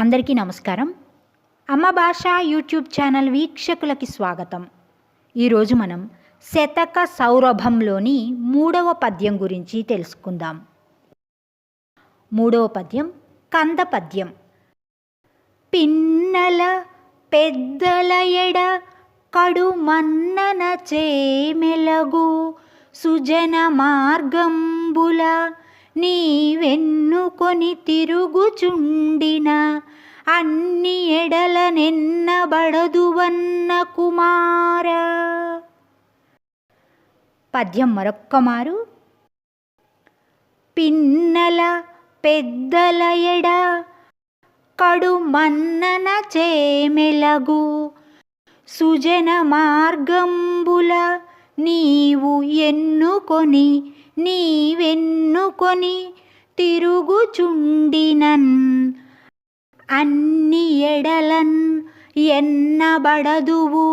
అందరికీ నమస్కారం. అమ్మ భాష యూట్యూబ్ ఛానల్ వీక్షకులకి స్వాగతం. ఈరోజు మనం శతక సౌరభంలోని మూడవ పద్యం గురించి తెలుసుకుందాం. మూడవ పద్యం కంద పద్యం. పిన్నల పెద్దల ఎడ కడు మన్నన చేమెలగు సుజన మార్గంబుల నీవెన్నుకొని తిరుగుచుండిన అన్ని ఎడల నిన్నబడదువన్న కుమార. పద్యం మరొక్క మారు పిన్నల పెద్దల ఎడ కడు మన్నన చేమెలగు. సుజన మార్గంబుల నీవు ఎన్నుకొని కొని తిరుగుచుండినన్ అన్ని ఎడలన్ ఎన్నబడదువు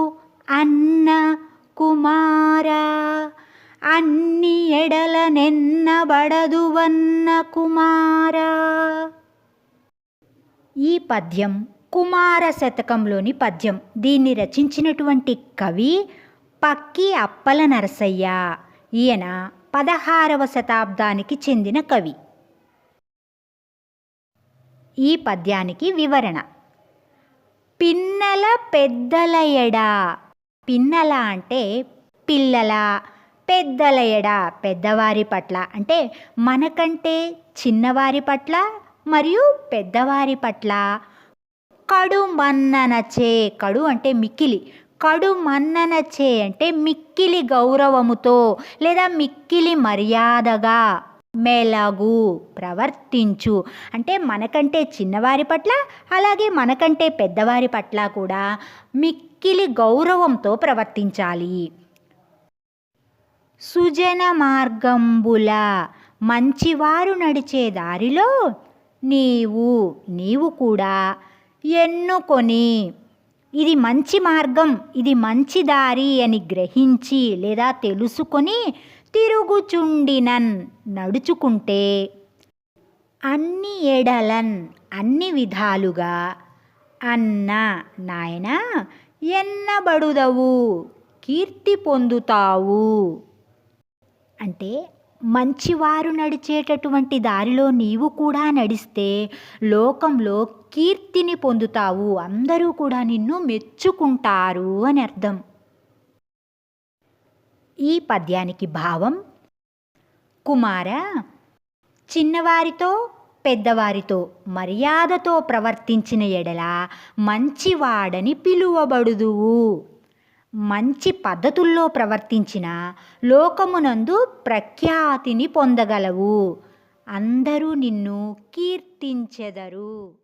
అన్న కుమార అన్ని ఎడలనెన్నబడదువన్న కుమార. ఈ పద్యం కుమార శతకంలోని పద్యం. దీన్ని రచించినటువంటి కవి పక్కి అప్పల నరసయ్య ఈయన పదహారవ శతాబ్దానికి చెందిన కవి. ఈ పద్యానికి వివరణ. పిన్నల పెద్దల ఎడ. పిన్నల అంటే పిల్లల పెద్దల ఎడ. పెద్దవారి పట్ల అంటే మనకంటే చిన్నవారి పట్ల మరియు పెద్దవారి పట్ల. కడు మన్ననచే కడు అంటే మిక్కిలి. కడు మన్ననచే అంటే మిక్కిలి గౌరవముతో లేదా మిక్కిలి మర్యాదగా మెలగు ప్రవర్తించు. అంటే మనకంటే చిన్నవారి పట్ల అలాగే మనకంటే పెద్దవారి పట్ల కూడా మిక్కిలి గౌరవంతో ప్రవర్తించాలి. సుజన మార్గంబుల మంచివారు నడిచే దారిలో నీవు నీవు కూడా ఎన్నుకొని ఇది మంచి మార్గం ఇది మంచి దారి అని గ్రహించి లేదా తెలుసుకొని తిరుగుచుండినన్ నడుచుకుంటే అన్ని ఎడలన్ అన్ని విధాలుగా అన్న నాయన ఎన్నబడుదవు కీర్తి పొందుతావు. అంటే మంచివారు నడిచేటటువంటి దారిలో నీవు కూడా నడిస్తే లోకంలో కీర్తిని పొందుతావు. అందరూ కూడా నిన్ను మెచ్చుకుంటారు అని అర్థం. ఈ పద్యానికి భావం కుమార చిన్నవారితో పెద్దవారితో మర్యాదతో ప్రవర్తించిన ఎడల మంచివాడని పిలువబడుదువు. మంచి పద్ధతుల్లో ప్రవర్తించిన లోకమునందు ప్రఖ్యాతిని పొందగలవు. అందరూ నిన్ను కీర్తించెదరు.